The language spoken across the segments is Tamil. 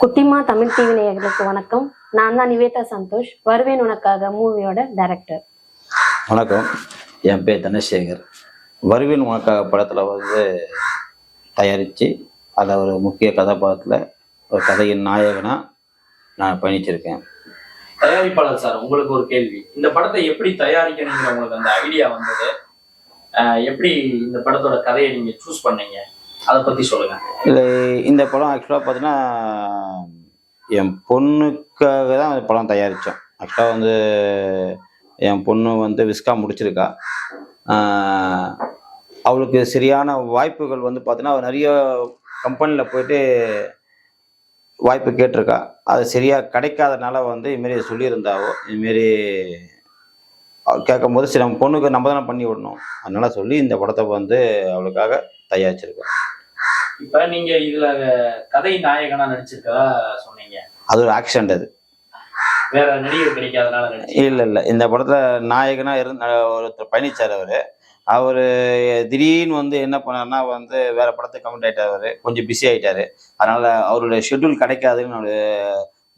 குட்டிமா தமிழ் டிவி நேயர்களுக்கு வணக்கம். நான் தான் நிவேதா சந்தோஷ். வருவேன் உனக்காக மூவியோட டைரக்டர் வணக்கம். என் பேர் தனசேகர். வருவின் உனக்காக படத்தில் வந்து தயாரித்து அதை ஒரு முக்கிய கதாபாத்திரத்தில் ஒரு கதையின் நாயகனாக நான் பயணிச்சிருக்கேன். தயாரிப்பாளர் சார் உங்களுக்கு ஒரு கேள்வி. இந்த படத்தை எப்படி தயாரிக்கணுங்கிற உங்களுக்கு அந்த ஐடியா வந்தது. எப்படி இந்த படத்தோட கதையை நீங்க சூஸ் பண்ணீங்க? அதை பத்தி சொல்லுங்க. இல்லை இந்த படம் ஆக்சுவலாக பார்த்தீங்கன்னா என் பொண்ணுக்காக தான் இந்த படம் தயாரித்தோம். ஆக்சுவலாக வந்து என் பொண்ணு வந்து விஸ்கா முடிச்சிருக்கா. அவளுக்கு சரியான வாய்ப்புகள் வந்து பார்த்தீங்கன்னா அவள் நிறைய கம்பெனியில் போயிட்டு வாய்ப்பு கேட்டிருக்கா. அது சரியாக கிடைக்காதனால வந்து இதுமாரி சொல்லியிருந்தாவோ இதுமாரி கேட்கும்போது சரி நம்ம பொண்ணுக்கு நம்ம தானே பண்ணி விடணும். அதனால சொல்லி இந்த படத்தை வந்து அவளுக்காக தயாரிச்சிருக்கேன் இப்ப நீங்க இதுல கதை நாயகனா நடிச்சிருக்கதா சொன்னீங்க. அது ஒரு ஆக்சிடென்ட் அது. வேற நடிகர் கிடைக்காதனால இல்லை இல்லை. இந்த படத்தில் நாயகனாக இருந்த ஒருத்தர் பயணிச்சார் அவர். அவர் திடீர்னு வந்து என்ன பண்ணார்னா வந்து வேற படத்துக்கு கமெண்ட் ஆயிட்டார் அவர். கொஞ்சம் பிஸி ஆயிட்டாரு. அதனால அவருடைய ஷெட்யூல் கிடைக்காதுன்னு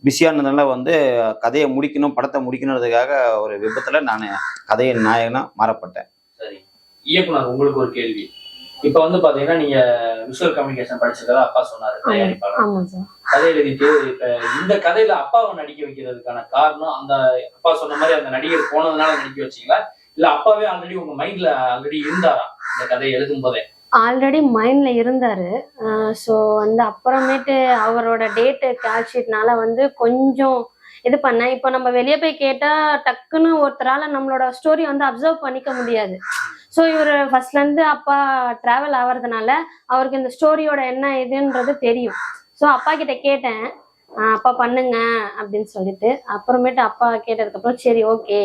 பிஸியானதுனால வந்து கதையை முடிக்கணும் படத்தை முடிக்கணுன்றதுக்காக ஒரு விபத்தில் நான் கதையின் நாயகனாக மாறப்பட்டேன். சரி. இயக்குனர் உங்களுக்கு ஒரு கேள்வி. இப்ப வந்து பாத்தீங்கன்னா நீங்க விஷுவல் கம்யூனிகேஷன் படிச்சிருக்கதா அப்பா சொன்னாரு தயாரிப்பாளர். கதை எழுதிட்டு இப்ப இந்த கதையில அப்பாவை நடிக்க வைக்கிறதுக்கான காரணம் அந்த அப்பா சொன்ன மாதிரி அந்த நடிகர் போனதுனால நடிக்க வச்சீங்களா? இல்ல அப்பாவே ஆல்ரெடி உங்க மைண்ட்ல ஆல்ரெடி இருந்தாரா இந்த கதையை எழுதும் போதே? ஆல்ரெடி மைண்ட்ல இருந்தாரு. ஸோ வந்து அப்புறமேட்டு அவரோட டேட்டு கேஷ் ஷீட்னால வந்து கொஞ்சம் இது பண்ணேன். இப்போ நம்ம வெளியே போய் கேட்டா டக்குன்னு ஒருத்தரால நம்மளோட ஸ்டோரி வந்து அப்சர்வ் பண்ணிக்க முடியாது. ஸோ இவர் ஃபர்ஸ்ட்ல இருந்து அப்பா டிராவல் ஆகிறதுனால அவருக்கு இந்த ஸ்டோரியோட என்ன இதுன்றது தெரியும். ஸோ அப்பா கிட்ட கேட்டேன். அப்பா பண்ணுங்க அப்படின்னு சொல்லிட்டு. அப்புறமேட்டு அப்பா கேட்டதுக்கப்புறம் சரி ஓகே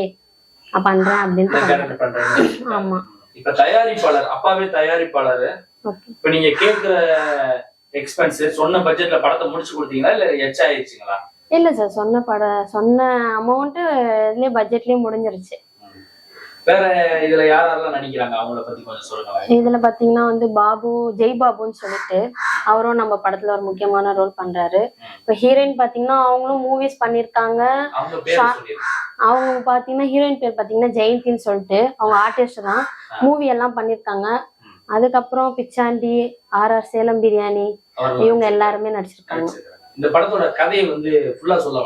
பண்றேன் பண்றேன் ஆமா. இப்ப தயாரிப்பாளர் அப்பாவே தயாரிப்பாளர். இப்ப நீங்க கேக்குற எக்ஸ்பென்ஸ் சொன்ன பட்ஜெட்ல படத்தை முடிச்சு கொடுத்தீங்களா? இல்ல எச்சா ஆயிடுச்சுங்களா? இல்ல சார் சொன்ன பட சொன்ன அமௌண்ட் இதுலயே பட்ஜெட்லயே முடிஞ்சிருச்சு. வேற இதுல யார் யாரெல்லாம் நடிக்கிறாங்க? அவங்கள பத்தி கொஞ்சம் சொல்லுங்க இதுல பாத்தீங்கன்னா வந்து பாபு ஜெய் பாபுன்னு சொல்லிட்டு அவரும் நம்ம படத்துல ஒரு முக்கியமான ரோல் பண்றாரு. இப்ப ஹீரோயின் பாத்தீங்கன்னா அவங்களும் மூவிஸ் பண்ணிருக்காங்க. அவங்க பாத்தீங்கன்னா ஹீரோயின் பேர் பாத்தீங்கன்னா ஜெயந்தின்னு சொல்லிட்டு அவங்க ஆர்டிஸ்ட் தான். மூவி எல்லாம் பண்ணிருக்காங்க. அதுக்கப்புறம் பிச்சாண்டி ஆர் ஆர் சேலம் பிரியாணி இவங்க எல்லாருமே நடிச்சிருக்காங்க. இந்த படத்தோட கதையை வந்து ஃபுல்லா சொல்ல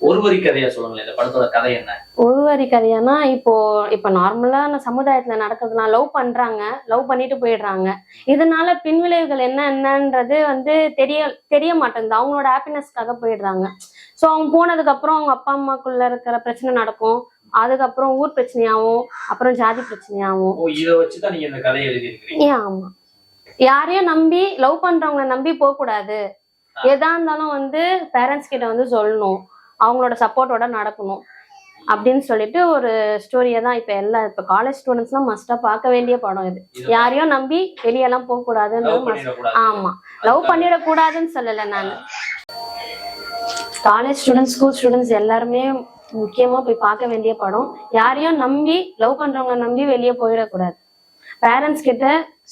ஒரு வரி கதையா சொல்லுங்களேன். இந்த படத்தோட கதை என்ன? ஒரு வரி கதையானா இப்போ இப்போ நார்மலான சமுதாயத்துல நடக்கிறதுலாம் லவ் பண்றாங்க. லவ் பண்ணிட்டு போயிடுறாங்க. இதனால பின்விளைவுகள் என்ன என்னன்றது வந்து தெரிய தெரிய மாட்டேங்குது. அவங்களோட ஹாப்பினஸ்க்காக போயிடுறாங்க. ஸோ அவங்க போனதுக்கு அப்புறம் அவங்க அப்பா அம்மாக்குள்ள இருக்கிற பிரச்சனை நடக்கும். அதுக்கப்புறம் ஊர் பிரச்சனையாகும் அப்புறம் ஜாதி பிரச்சனையாகும் ஓ இதை வச்சுதான் நீங்க இந்த கதையை எழுதியிருக்கிறீங்க. ஏன் ஆமா. யாரையும் நம்பி லவ் பண்றவங்கள நம்பி போக கூடாது எதா இருந்தாலும் வந்து பேரண்ட்ஸ் கிட்ட வந்து சொல்லணும். அவங்களோட சப்போர்ட்டோட நடக்கணும். அப்படின்னு சொல்லிட்டு ஒரு ஸ்டோரியை தான் இப்போ எல்லா இப்போ காலேஜ் ஸ்டூடெண்ட்ஸ்லாம் மஸ்டா பார்க்க வேண்டிய படம் இது. யாரையும் நம்பி வெளியெல்லாம் போக லவ் கூடாதுன்னு பண்ணிடக்கூடாது. ஆமா. லவ் பண்ணிடக்கூடாதுன்னு சொல்லல நான். காலேஜ் ஸ்டூடெண்ட்ஸ் ஸ்கூல் ஸ்டூடெண்ட்ஸ் எல்லாருமே முக்கியமா போய் பார்க்க வேண்டிய படம். யாரையும் நம்பி லவ் பண்றவங்க நம்பி வெளியே போயிடக்கூடாது. பேரண்ட்ஸ் கிட்ட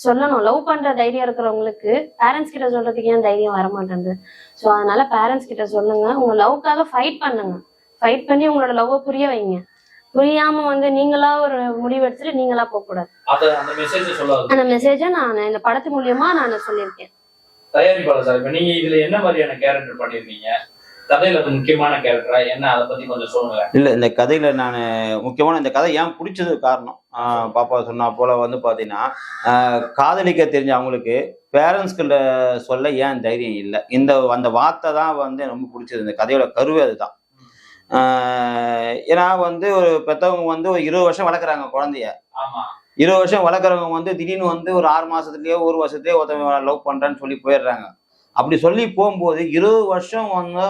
சொல்லணும். லவ் பண்ற தைரியம் இருக்கிறவங்களுக்கு பேரண்ட்ஸ் கிட்ட சொல்றதுக்கு ஏன் தைரியம் வர மாட்டேங்குது ஸோ அதனால பேரண்ட்ஸ் கிட்ட சொல்லுங்க. உங்க லவ்க்காக ஃபைட் பண்ணுங்க. ஃபைட் பண்ணி உங்களோட லவ்வை புரிய வைங்க. புரியாம வந்து நீங்களா ஒரு முடிவு எடுத்துட்டு நீங்களா போக கூடாது. அந்த மெசேஜை நான் இந்த படத்து மூலியமா நான் சொல்லியிருக்கேன். தயாரிப்பாளர் சார் இப்ப நீங்க இதுல என்ன மாதிரியான கேரக்டர் பண்ணிருக்கீங்க கதையில முக்கியமான கேரக்டரா என்ன? அதை பத்தி கொஞ்சம் சொல்லுங்க இல்லை இந்த கதையில் நான் முக்கியமான இந்த கதை ஏன் பிடிச்சது காரணம்? பாப்பா சொன்னா போல வந்து பார்த்தீங்கன்னா ஆஹ் காதலிக்க தெரிஞ்ச அவங்களுக்கு பேரண்ட்ஸ்கிட்ட சொல்ல ஏன் தைரியம் இல்லை? இந்த அந்த வார்த்தை தான் வந்து ரொம்ப பிடிச்சது. இந்த கதையோட கருவே அதுதான். ஏன்னா வந்து ஒரு பெற்றவங்க வந்து ஒரு இருபது வருஷம் வளர்க்குறாங்க குழந்தைய. ஆமா. இருபது வருஷம் வளர்க்குறவங்க வந்து திடீர்னு வந்து ஒரு ஆறு மாசத்துலயோ ஒரு வருஷத்துலயோ ஒருத்தவங்க லவ் பண்றேன்னு சொல்லி போயிடுறாங்க. அப்படி சொல்லி போகும்போது இருபது வருஷம் வந்து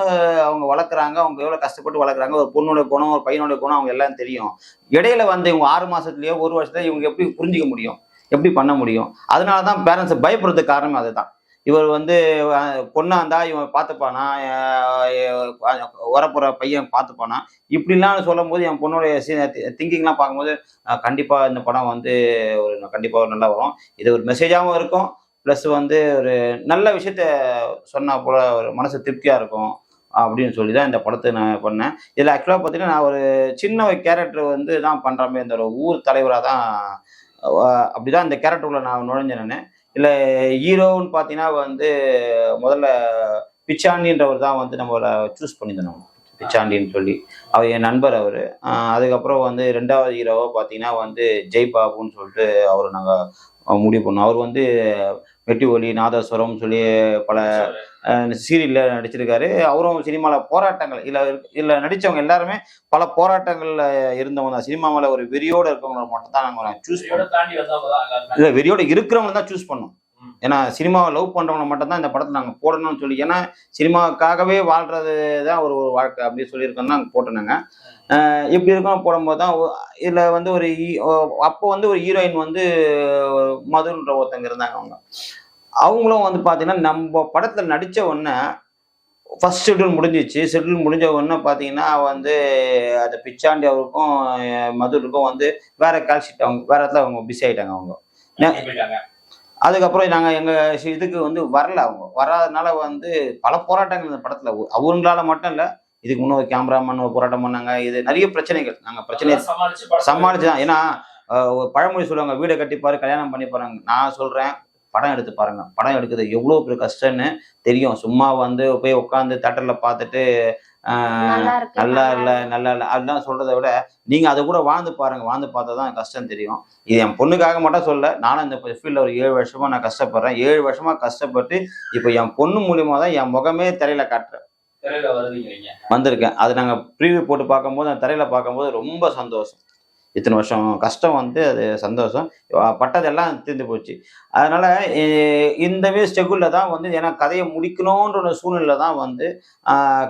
அவங்க வளர்க்குறாங்க அவங்க எவ்வளோ கஷ்டப்பட்டு வளர்க்குறாங்க ஒரு பொண்ணோட குணம் ஒரு பையனோட குணம் அவங்க எல்லாம் தெரியும். இடையில வந்து இவங்க ஆறு மாதத்துலேயோ ஒரு வருஷத்துல இவங்க எப்படி புரிஞ்சிக்க முடியும்? எப்படி பண்ண முடியும்? அதனால தான் பேரண்ட்ஸை பயப்படுறதுக்கு காரணம் அதுதான். இவர் வந்து பொண்ணாக இருந்தால் இவன் பார்த்துப்பானா வரப்போகிற பையன் பார்த்துப்பானா? இப்படிலாம் சொல்லும் போது என் பொண்ணுடைய திங்கிங்லாம் பார்க்கும்போது கண்டிப்பாக இந்த படம் வந்து ஒரு கண்டிப்பாக நல்லா வரும். இது ஒரு மெசேஜாகவும் இருக்கும். ப்ளஸ் வந்து ஒரு நல்ல விஷயத்த சொன்னால் போல ஒரு மனசு திருப்தியாக இருக்கும் அப்படின்னு சொல்லி தான் இந்த படத்தை நான் பண்ணேன். இதில் ஆக்சுவலாக பார்த்தீங்கன்னா நான் ஒரு சின்ன ஒரு கேரக்டர் வந்து தான் பண்ணுற மாதிரி இந்த ஒரு ஊர் தலைவராக தான் அப்படிதான் இந்த கேரக்டருக்குள்ள நான் நுழைஞ்சேன் நான். இல்லை ஹீரோன்னு பார்த்தீங்கன்னா வந்து முதல்ல பிச்சாண்டின்றவர் தான் வந்து நம்மளை சூஸ் பண்ணியிருந்தோம் பிச்சாண்டின்னு சொல்லி. அவர் என் நண்பர் அவர். அதுக்கப்புறம் வந்து ரெண்டாவது ஹீரோவாக பார்த்தீங்கன்னா வந்து ஜெய் பாபுன்னு சொல்லிட்டு அவர் நாங்கள் முடிவு பண்ணோம். அவர் வந்து வெட்டி ஒலி நாதஸ்வரம் சொல்லி பல சீரியலில் நடிச்சிருக்காரு. அவரும் சினிமாவில் போராட்டங்கள் இல்லை இதில் நடித்தவங்க எல்லாருமே பல போராட்டங்களில் இருந்தவங்க தான். சினிமாவில் ஒரு வெறியோடு இருக்கவங்களை மட்டும் தான் நாங்கள் சூஸ் எல்லாருமே இல்லை வெறியோடு இருக்கிறவங்க தான் சூஸ் பண்ணோம். ஏன்னா சினிமாவை லவ் பண்ணுறவங்க மட்டும் தான் இந்த படத்தை நாங்கள் போடணும்னு சொல்லி ஏன்னா சினிமாவுக்காகவே வாழ்றது தான் ஒரு வாழ்க்கை அப்படி சொல்லியிருக்கோம் தான் போட்டோனாங்க இப்படி இருக்கோம் போடும்போது தான் இதில் வந்து ஒரு அப்போ வந்து ஒரு ஹீரோயின் வந்து மதுன்ற ஒருத்தங்க இருந்தாங்க அவங்க. அவங்களும் வந்து பார்த்தீங்கன்னா நம்ம படத்தில் நடித்த உடனே ஃபர்ஸ்ட் ஷெட்யூல் முடிஞ்சிச்சு. ஷெட்யூல் முடிஞ்ச உடனே பார்த்தீங்கன்னா வந்து அந்த பிச்சாண்டி அவருக்கும் மதுருக்கும் வந்து வேற கால்ஷீட் அவங்க வேற இடத்துல அவங்க பிஸி ஆயிட்டாங்க அவங்க. அதுக்கப்புறம் நாங்கள் எங்கள் இதுக்கு வந்து வரல அவங்க. வராதனால வந்து பல போராட்டங்கள் இந்த படத்தில். அவங்களால மட்டும் இல்லை இதுக்கு முன்னே ஒரு கேமராமேன் ஒரு போராட்டம் பண்ணாங்க. இது நிறைய பிரச்சனைகள். நாங்கள் பிரச்சனை சமாளிச்சு தான். ஏன்னா பழமொழி சொல்லுவாங்க வீடை கட்டிப்பாரு கல்யாணம் பண்ணி போறாங்க. நான் சொல்றேன் படம் எடுத்து பாருங்க. படம் எடுக்கிறது எவ்வளோ பெரிய கஷ்டம்னு தெரியும். சும்மா வந்து போய் உட்காந்து தேட்டரில் பார்த்துட்டு நல்லா இருக்கு. நல்லா இல்லை நல்லா இல்லை அதெல்லாம் சொல்றதை விட நீங்க அதை கூட வாழ்ந்து பாருங்க. வாழ்ந்து பார்த்தா தான் கஷ்டம் தெரியும். இது என் பொண்ணுக்காக மட்டும் சொல்ல நானும் இந்த ஃபீல்டில் ஒரு ஏழு வருஷமா நான் கஷ்டப்படுறேன். ஏழு வருஷமா கஷ்டப்பட்டு இப்போ என் பொண்ணு மூலியமா தான் என் முகமே திரையில காட்டுறேன். திரையில வந்திருக்கேன். அது நாங்கள் ப்ரீவியூ போட்டு பார்க்கும்போது அந்த திரையில பார்க்கும்போது ரொம்ப சந்தோஷம். இத்தனை வருஷம் கஷ்டம் வந்து அது சந்தோஷம். பட்டதெல்லாம் தீர்ந்து போச்சு. அதனால இ- இந்த வே ஸ்டெகுலில் தான் வந்து ஏன்னா கதையை முடிக்கணுன்ற ஒரு சூழ்நிலை தான் வந்து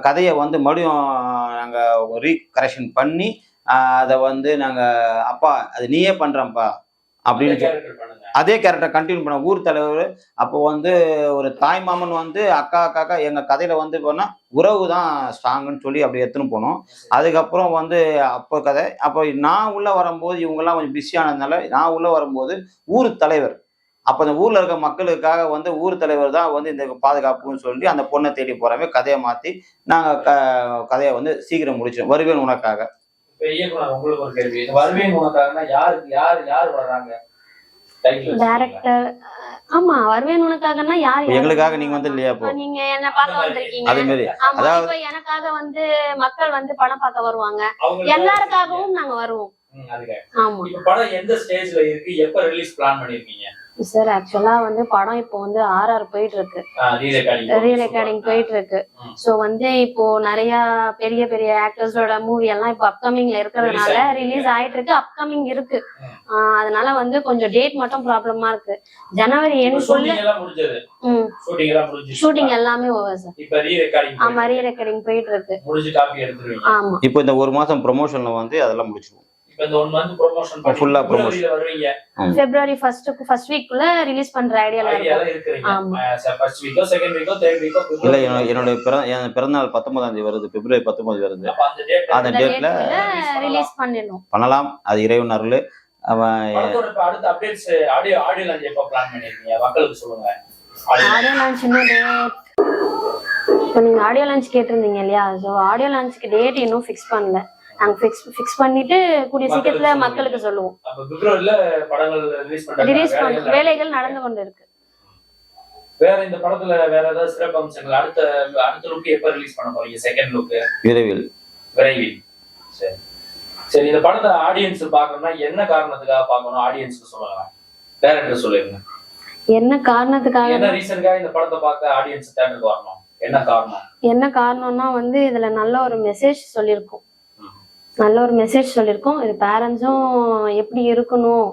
கதையை வந்து மறுபடியும் நாங்கள் ரீகரெக்ஷன் பண்ணி ஆஹ் அதை வந்து நாங்கள் அப்பா அது நீயே பண்ணுறப்பா அப்படின்னு அதே கேரக்டர் கண்டினியூ பண்ண ஊர் தலைவர் அப்போ வந்து ஒரு தாய் மாமன் வந்து அக்கா அக்காக்கா எங்கள் கதையில் வந்து போனால் உறவு தான் ஸ்ட்ராங்குன்னு சொல்லி அப்படி எடுத்துன்னு போனோம். அதுக்கப்புறம் வந்து அப்போ கதை அப்போ நான் உள்ளே வரும்போது இவங்கெல்லாம் கொஞ்சம் பிஸியானதுனால நான் உள்ளே வரும்போது ஊர் தலைவர். அப்போ அந்த ஊரில் இருக்க மக்களுக்காக வந்து ஊர் தலைவர் தான் வந்து இந்த பாதுகாப்புன்னு சொல்லி அந்த பொண்ணை தேடி போகிறவங்க கதையை மாற்றி நாங்கள் க கதையை வந்து சீக்கிரம் முடிச்சோம் வருவேன் உனக்காக. இயக்குனர் உங்களுக்கு ஒரு கேள்வி. வருவேன் உனக்காகனா யாருக்கு யார் யார் வர்றாங்க? டேரக்டர் ஆமா வருவேன் உனக்காகன்னா யார் எங்களுக்காக நீங்க வந்து இல்லையா இப்போ? நீங்க என்ன பார்க்க வந்திருக்கீங்க. அதே மாதிரி ஆமா அதாவது- இப்ப எனக்காக வந்து மக்கள் வந்து படம் பார்க்க வருவாங்க. எல்லாருக்காகவும் நாங்க வருவோம். ஆமா. இப்ப படம் எந்த ஸ்டேஜ்ல இருக்கு? எப்ப ரிலீஸ் பிளான் பண்ணிருக்கீங்க? சார். ஆக்சுவலா வந்து படம் இப்போ வந்து ஆர்ஆர் போயிட்டு இருக்கு ரீ ரெக்கார்டிங் போயிட்டு இருக்கு. சோ வந்து இப்போ நிறைய பெரிய பெரிய ஆக்டர்ஸோட மூவி எல்லாம் இப்போ அப்கமிங்ல இருக்கிறதுனால ரிலீஸ் ஆயிட்டு இருக்கு. அப்கமிங் இருக்கு. அதனால வந்து கொஞ்சம் டேட் மட்டும் ப்ராப்ளமா இருக்கு. ஜனவரி எண்ட்குள்ள ஷூட்டிங் எல்லாம் முடிஞ்சது. ம். ஷூட்டிங் எல்லாம் முடிஞ்சு ஷூட்டிங் எல்லாமே ஓவர் சார் இப்ப ரீ ரெக்கார்டிங் ஆமா ரீ ரெக்கார்டிங் போயிட்டு இருக்கு. முடிஞ்சு காப்பி எடுத்துருவீங்க. ஆமா. இப்போ இந்த ஒரு மாசம் ப்ரொமோஷன்ல வந்து அதெல்லாம் முடிச்சிருவோம். மந்த் ப்ரொமோஷன் ஃபர்ஸ்ட் ஃபர்ஸ்ட் வீக்குள்ள ரிலீஸ் பண்ற ஐடியால ஐடியா இருக்கும். இருக்கிறீங்க. ஆமா. ஃபர்ஸ்ட் வீக்கோ செகண்ட் வீக்கோ தேர்ட் வீக்கோ இல்ல என்னோட என் பிறந்தநாள் பத்தொன்பதாம் தேதி வருது பிப்ரவரி பத்தொன்பது வருது. அந்த டேட்ல ரிலீஸ் பண்ணிடணும். பண்ணலாம். அது இறைவன் அருள் அவன் அடுத்த அப்டேட்ஸ் ஆடியோ ஆடியோ லான்ச் எப்ப பிளான் பண்ணிருக்கீங்க? மக்களுக்கு சொல்லுங்க. Audio launch. ஆடியோ லான்ச் இன்னும் டேட் இப்போ நீங்க ஆடியோ லான்ச் கேட்டிருந்தீங்க இல்லையா? ஸோ ஆடியோ லான்ச்சுக்கு டேட் இன்னும் ஃபிக்ஸ் பண்ணல. நாங்க ஃபிக்ஸ் ஃபிக்ஸ் பண்ணிட்டு கூடிய சீக்கிரத்துல. மக்களுக்கு சொல்லுவோம். அப்ப பிப்ரவரியில படங்கள் ரிலீஸ் ரிலீஸ் பண்ண வேலைகள் நடந்து கொண்டு இருக்கு வேற இந்த படத்துல வேற ஏதாவது சிறப்பு அம்சங்கள்? அடுத்த அடுத்த லுக் எப்ப ரிலீஸ் பண்ண போறீங்க? செகண்ட் லுக் விரைவில். விரைவில். சரி. சரி இந்த படத்தை ஆடியன்ஸ் பார்க்கணும்னா என்ன காரணத்துக்காக பார்க்கணும்? ஆடியன்ஸ்க்கு சொல்லுங்க டேரக்டர் சொல்லிருங்க என்ன காரணத்துக்காக? என்ன ரீசனுக்காக இந்த படத்தை பார்க்க ஆடியன்ஸ் தேட்டருக்கு வரணும்? என்ன காரணம்? என்ன காரணம்னா வந்து இதுல நல்ல ஒரு மெசேஜ் சொல்லியிருக்கோம். நல்ல ஒரு மெசேஜ் சொல்லியிருக்கோம். இது பேரண்ட்ஸும் எப்படி இருக்கணும்?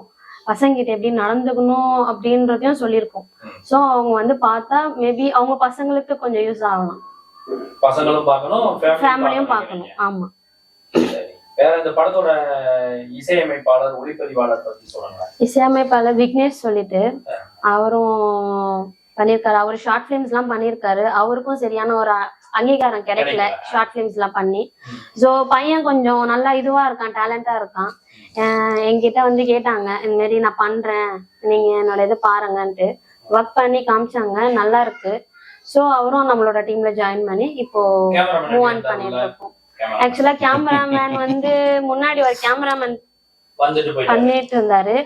பசங்கிட்ட எப்படி நடந்துக்கணும்? அப்படின்றதையும் சொல்லியிருக்கோம். ஸோ அவங்க வந்து பார்த்தா மேபி அவங்க பசங்களுக்கு கொஞ்சம் யூஸ் ஆகலாம். பசங்களும் பார்க்கணும் ஃபேமிலியும் பார்க்கணும் ஆமா. வேற இந்த படத்தோட இசையமைப்பாளர் ஒளிப்பதிவாளர் பத்தி சொல்லுங்க. இசையமைப்பாளர் விக்னேஷ் சொல்லிட்டு அவரும் பண்ணியிருக்காரு அவர் ஷார்ட் ஃபிலிம்ஸ் எல்லாம் பண்ணியிருக்காரு அவருக்கும் சரியான ஒரு அங்கீகாரம் கிடைக்கல. ஷார்ட் ஃபிலிம்ஸ் எல்லாம் பண்ணி. ஸோ பையன் கொஞ்சம் நல்லா இதுவா இருக்கான் டேலண்டா இருக்கான். என்கிட்ட வந்து கேட்டாங்க இந்த மாதிரி நான் பண்றேன். நீங்க என்னோட இது பாருங்கன்ட்டு. ஒர்க் பண்ணி காமிச்சாங்க நல்லா இருக்கு. ஸோ அவரும் நம்மளோட டீம்ல ஜாயின் பண்ணி இப்போ மூவ் ஆன் பண்ணிட்டு? இருக்கோம். ஆக்சுவலா கேமராமேன் வந்து முன்னாடி ஒரு கேமராமேன் பண்ணிட்டு இருந்தாரு.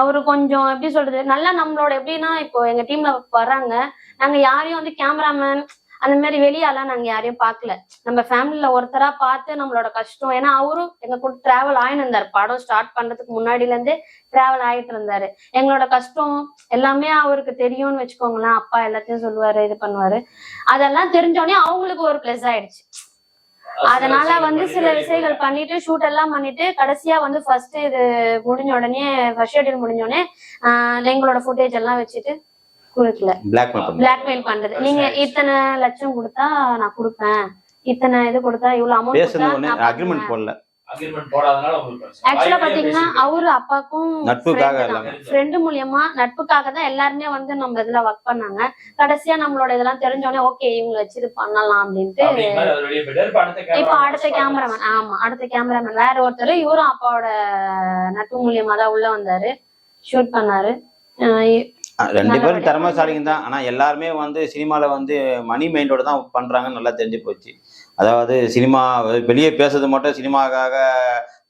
அவரு கொஞ்சம் எப்படி சொல்றது நல்லா நம்மளோட எப்படின்னா இப்போ எங்க டீம்ல வர்றாங்க. நாங்க யாரையும் வந்து கேமராமேன் அந்த மாதிரி வெளியாலாம் நாங்க யாரையும் பார்க்கல. நம்ம ஃபேமிலியில ஒருத்தரா பார்த்து நம்மளோட கஷ்டம். ஏன்னா அவரும் எங்க கூட டிராவல் ஆயின்னு இருந்தாரு. படம் ஸ்டார்ட் பண்றதுக்கு முன்னாடில இருந்தே டிராவல் ஆயிட்டு இருந்தாரு. எங்களோட கஷ்டம் எல்லாமே அவருக்கு தெரியும்னு வச்சுக்கோங்களேன். அப்பா எல்லாத்தையும் சொல்லுவாரு இது பண்ணுவாரு. அதெல்லாம் தெரிஞ்சோடனே அவங்களுக்கு ஒரு பிளஸ் ஆயிடுச்சு. அதனால வந்து சில விஷயங்கள் பண்ணிட்டு ஷூட் எல்லாம் பண்ணிட்டு கடைசியா வந்து ஃபர்ஸ்ட் இது முடிஞ்ச உடனே ஃபர்ஸ்ட் ஷெட்யூல் முடிஞ்ச உடனே எங்களோட ஃபுட்டேஜ் எல்லாம் வச்சுட்டு கொடுக்கல. பிளாக்மெயில் பண்றது. நீங்க இத்தனை லட்சம் கொடுத்தா நான் கொடுப்பேன். இத்தனை இது கொடுத்தா இவ்வளவு அமௌண்ட் அக்ரிமெண்ட் போடல. ஆக்சுவலா பாத்தீங்கன்னா. அவரு அப்பாக்கும் ஃப்ரெண்டு மூலியமா நட்புக்காக தான் எல்லாருமே வந்து நம்ம இதுல ஒர்க் பண்ணாங்க. கடைசியா நம்மளோட இதெல்லாம் தெரிஞ்ச உடனே ஓகே இவங்க வச்சு இது பண்ணலாம் அப்படின்ட்டு. இப்ப அடுத்த கேமராமேன் ஆமா அடுத்த கேமராமேன் வேற ஒருத்தர் இவரும் அப்பாவோட நட்பு மூலியமா தான் உள்ள வந்தாரு. ஷூட் பண்ணாரு. ரெண்டு பேரும் திறமைசாலிங்க தான். ஆனா எல்லாருமே வந்து சினிமால வந்து மணி மைண்டோட தான் பண்றாங்கன்னு நல்லா தெரிஞ்சு போச்சு. அதாவது சினிமா வெளியே பேசுறது மட்டும் சினிமாக்காக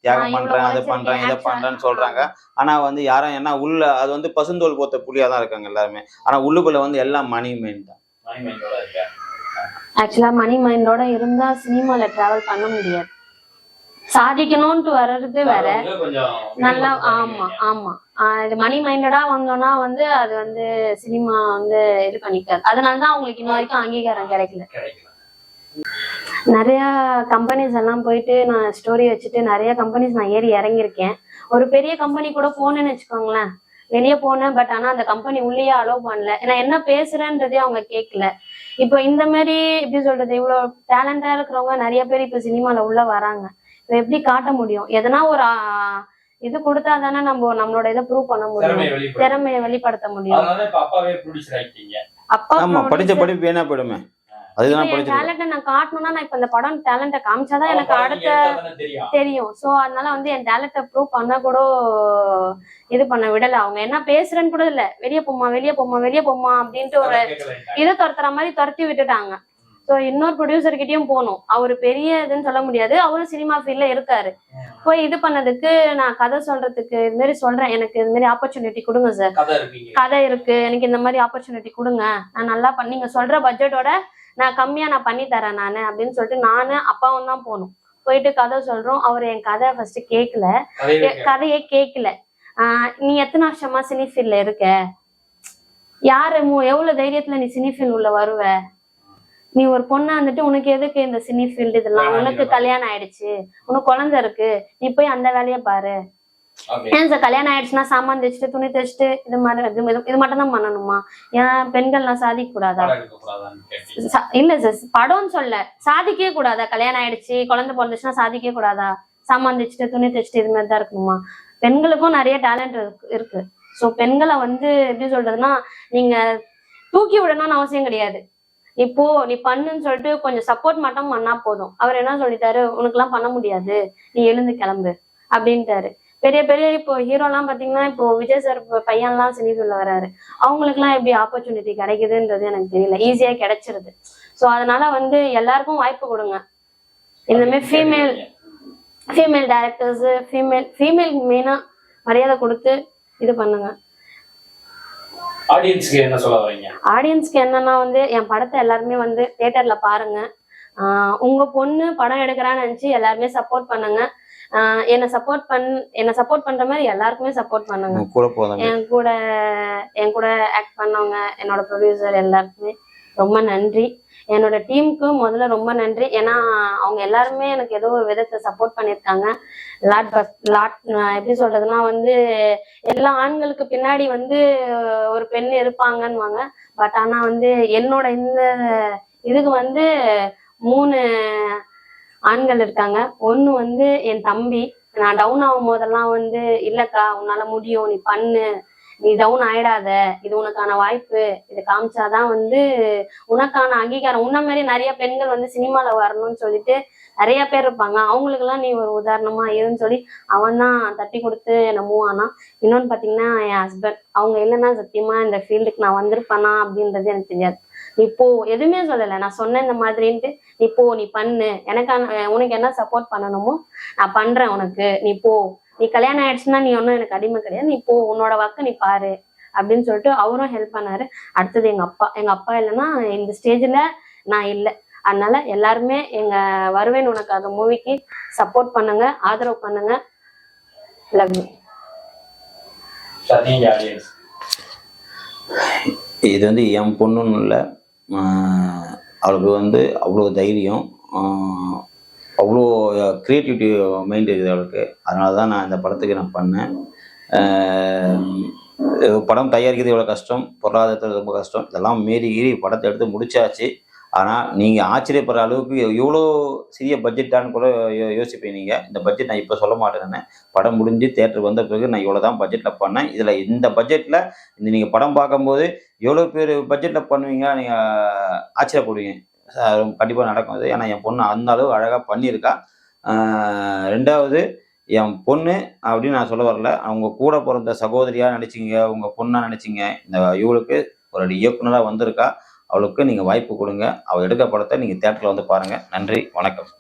தியாகம் பண்றேன் அதை பண்றேன் இதை பண்றேன்னு சொல்றாங்க. ஆனா வந்து யாரும் என்ன உள்ள அது வந்து பசுந்தோல் போத்த புலியா தான் இருக்காங்க எல்லாருமே. ஆனா உள்ளுக்குள்ள வந்து எல்லாம் மணி மைண்ட் தான். ஆக்சுவலா மணி மைண்டோட இருந்தா சினிமால டிராவல் பண்ண முடியாது. சாதிக்கணும்ட்டு வர்றது வேற. நல்லா ஆமா ஆமா. ஆஹ் இது மணி மைண்டடா வந்தோம்னா வந்து அது வந்து சினிமா வந்து இது பண்ணிக்காது. அதனாலதான் அவங்களுக்கு இன்ன வரைக்கும் அங்கீகாரம் கிடைக்கல. கிடைக்கல. நிறைய கம்பெனிஸ் எல்லாம் போயிட்டு நான் ஸ்டோரி வச்சுட்டு நிறைய கம்பெனிஸ் நான் ஏறி இறங்கியிருக்கேன். ஒரு பெரிய கம்பெனி கூட போனேன்னு வச்சுக்கோங்களேன். வெளியே போனேன் பட் ஆனா அந்த கம்பெனி உள்ளேயே அலோவ் பண்ணல. நான் என்ன பேசுறேன்றதே அவங்க கேட்கல இப்போ இந்த மாதிரி எப்படி சொல்றது இவ்வளவு டேலண்டா இருக்கிறவங்க நிறைய பேர் இப்போ சினிமால உள்ள வராங்க. இப்போ எப்படி காட்ட முடியும்? எதனா ஒரு இது கொடுத்தா தானே நம்ம நம்மளோட இதை ப்ரூவ் பண்ண முடியும். திறமையை வெளிப்படுத்த. முடியும். அதனால இப்ப அப்பாவே படிச்ச படிப்பு வீணா போயிடுமே. அதுதான் டேலண்ட்டை நான் காட்டணும்னா நான் இப்ப இந்த படம் டேலண்ட்டை காமிச்சாதான் எனக்கு அடுத்த தெரியும். சோ அதனால வந்து என் டேலண்ட்டை ப்ரூவ் பண்ண கூட இது பண்ண விடல. அவங்க என்ன பேசுறேன்னு கூட இல்ல. வெளியே போமா வெளியே போமா வெளியே போமா அப்படின்ட்டு ஒரு. இதை துரத்துற மாதிரி துரத்தி விட்டுட்டாங்க. சோ இன்னொரு ப்ரொடியூசர் கிட்டயும் போகணும். அவரு பெரிய இதுன்னு சொல்ல முடியாது. அவரும் சினிமா ஃபீல்ட்ல இருக்காரு. போய் இது பண்ணதுக்கு நான் கதை சொல்றதுக்கு இது மாதிரி சொல்றேன். எனக்கு இது மாதிரி ஆப்பர்ச்சுனிட்டி கொடுங்க சார் கதை இருக்கு. எனக்கு இந்த மாதிரி ஆப்பர்ச்சுனிட்டி கொடுங்க. நான் நல்லா பண்ணி நீங்க சொல்ற பட்ஜெட்டோட நான் கம்மியா நான் பண்ணி தரேன் நானு அப்படின்னு சொல்லிட்டு நானு அப்பாவும் தான் போனோம். போயிட்டு கதை சொல்றோம். அவர் என் கதை ஃபர்ஸ்ட் கேட்கல கதையே கேட்கல ஆஹ் நீ எத்தனை வருஷமா சினி ஃபீல்ட்ல இருக்க? யாரு மு- எவ்வளவு தைரியத்துல நீ சினி ஃபீல்ட் உள்ள வருவ? நீ ஒரு பொண்ணா வந்துட்டு உனக்கு எதுக்கு இந்த சினி ஃபீல்டு இதெல்லாம் உனக்கு. கல்யாணம் ஆயிடுச்சு. உனக்கு குழந்தை இருக்கு. நீ போய் அந்த வேலையை பாரு. ஏன் சார் கல்யாணம் ஆயிடுச்சுன்னா சாமான் தைச்சிட்டு துணி தைச்சிட்டு இது மாதிரி இது மட்டும் தான் பண்ணணுமா? ஏன் பெண்கள்லாம் சாதிக்க கூடாதா இல்ல சார் படம்னு சொல்ல. சாதிக்கவே கூடாதா கல்யாணம் ஆயிடுச்சு குழந்தை பிறந்துச்சுன்னா சாதிக்கவே கூடாதா சாமான் தைச்சிட்டு துணி தைச்சிட்டு இது மாதிரி தான் இருக்கணுமா? பெண்களுக்கும் நிறைய டேலண்ட் இருக்கு. ஸோ பெண்களை வந்து எப்படி சொல்றதுன்னா நீங்க தூக்கி விடணும்னு அவசியம் கிடையாது. நீ போ நீ பண்ணுன்னு சொல்லிட்டு கொஞ்சம் சப்போர்ட் மட்டும் பண்ணா போதும். அவர் என்ன சொல்லிட்டாரு? உனக்கெல்லாம் பண்ண முடியாது. நீ எழுந்து கிளம்பு. அப்படின்ட்டாரு. பெரிய பெரிய இப்போ ஹீரோலாம் பாத்தீங்கன்னா இப்போ விஜய் சார் பையன்லாம் சினிஃபீல்ட்ல வராரு. அவங்களுக்குலாம் எப்படி ஆப்பர்ச்சுனிட்டி கிடைக்குதுன்றது எனக்கு தெரியல. ஈஸியா கிடைச்சிருது. ஸோ அதனால வந்து எல்லாருக்கும் வாய்ப்பு கொடுங்க. இந்த மாதிரி female female directors female female மெயினா மரியாதை கொடுத்து இது பண்ணுங்க. ஆடியன்ஸ்க்கு என்ன சொல்ல வரீங்க ஆடியன்ஸ்க்கு என்னன்னா வந்து என் படத்தை எல்லாருமே வந்து தியேட்டர்ல பாருங்க. உங்க பொண்ணு படம் எடுக்கிறான்னு நினைச்சு எல்லாருமே சப்போர்ட் பண்ணுங்க. என்னை சப்போர்ட் பண் என்னை சப்போர்ட் பண்ற மாதிரி எல்லாருக்குமே சப்போர்ட் பண்ணுங்க. கூட என் கூட என் கூட ஆக்ட் பண்ணவங்க என்னோட ப்ரொடியூசர் எல்லாருக்குமே ரொம்ப நன்றி. என்னோட டீமுக்கு முதல்ல ரொம்ப நன்றி. ஏன்னா அவங்க எல்லாருமே எனக்கு ஏதோ ஒரு விதத்தை சப்போர்ட் பண்ணியிருக்காங்க. லாட் பஸ் லாட் எப்படி சொல்றதுன்னா வந்து எல்லா ஆண்களுக்கு பின்னாடி வந்து ஒரு பெண் இருப்பாங்கன்னுவாங்க. பட் ஆனா வந்து என்னோட இந்த இதுக்கு வந்து மூணு ஆண்கள் இருக்காங்க. ஒண்ணு வந்து என் தம்பி நான் டவுன் ஆகும் போதெல்லாம் வந்து இல்லக்கா உன்னால முடியும். நீ பண்ணு. நீ டவுன் ஆயிடாத. இது உனக்கான வாய்ப்பு. இது காமிச்சாதான் வந்து உனக்கான அங்கீகாரம். உன்ன மாதிரி நிறைய பெண்கள் வந்து சினிமால வரணும்னு சொல்லிட்டு நிறைய பேர் இருப்பாங்க. அவங்களுக்கெல்லாம் நீ ஒரு உதாரணமா இருன்னு சொல்லி அவன் தான் தட்டி கொடுத்து என்னை மூவ் ஆனான் இன்னொன்னு பாத்தீங்கன்னா என் ஹஸ்பண்ட் அவங்க இல்லைன்னா சத்தியமா இந்த ஃபீல்டுக்கு நான் வந்திருப்பேனா அப்படின்றது எனக்கு தெரியாது. நீ போ எதுவுமே சொல்லலை. நான் சொன்னேன் இந்த மாதிரின்ட்டு நீ போ நீ பண்ணு. எனக்கான உனக்கு என்ன சப்போர்ட் பண்ணணுமோ நான் பண்றேன் உனக்கு. நீ போ. நீ கல்யாணம் ஆயிடுச்சுன்னா நீ ஒன்றும் எனக்கு அடிமை கிடையாது. நீ போ உன்னோட ஒர்க்கை நீ பாரு. அப்படின்னு சொல்லிட்டு அவரும் ஹெல்ப் பண்ணாரு. அடுத்தது எங்க அப்பா. எங்க அப்பா இல்லைன்னா இந்த ஸ்டேஜ்ல நான் இல்லை. அதனால எல்லாருமே எங்க வருவேன் உனக்காக மூவிக்கு சப்போர்ட் பண்ணுங்க ஆதரவு பண்ணுங்க. லவ் யூ இது வந்து என் பொண்ணுன்னு இல்லை. அவளுக்கு வந்து அவ்வளோ தைரியம் அவ்வளோ க்ரியேட்டிவிட்டி மைண்ட் இருக்குது அவளுக்கு. அதனால தான் நான் இந்த படத்துக்கு நான் பண்ணேன். படம் தயாரிக்கிறது எவ்வளோ கஷ்டம் பொருளாதாரத்தில் ரொம்ப கஷ்டம். இதெல்லாம் மீறி கீறி படத்தை எடுத்து முடிச்சாச்சு. ஆனால் நீங்கள் ஆச்சரியப்படுற அளவுக்கு எவ்வளோ சிறிய பட்ஜெட்டான்னு கூட யோ யோசிப்பீங்க நீங்கள் இந்த பட்ஜெட் நான் இப்போ சொல்ல மாட்டேன்னு படம் முடிஞ்சு தேட்டருக்கு வந்த பிறகு நான் இவ்வளோ தான் பட்ஜெட்டில் பண்ணேன். இதில் இந்த பட்ஜெட்டில் இந்த நீங்கள் படம் பார்க்கும்போது எவ்வளோ பேர் பட்ஜெட்டில் பண்ணுவீங்க நீங்கள் ஆச்சரியப்படுவீங்க. கண்டிப்பாக நடக்கும் அது. ஏன்னா என் பொண்ணு அந்த அளவு அழகாக பண்ணியிருக்கா. ரெண்டாவது என் பொண்ணு அப்படின்னு நான் சொல்ல வரல. அவங்க கூட பிறந்த சகோதரியாக நினச்சிங்க உங்கள் பொண்ணாக நினச்சிங்க இந்த இவளுக்கு ஒரு இயக்குனராக வந்திருக்கா. அவளுக்கு நீங்கள் வாய்ப்பு கொடுங்க. அவள் எடுக்க படத்தை நீங்கள் தேட்டரில் வந்து பாருங்கள் நன்றி வணக்கம்.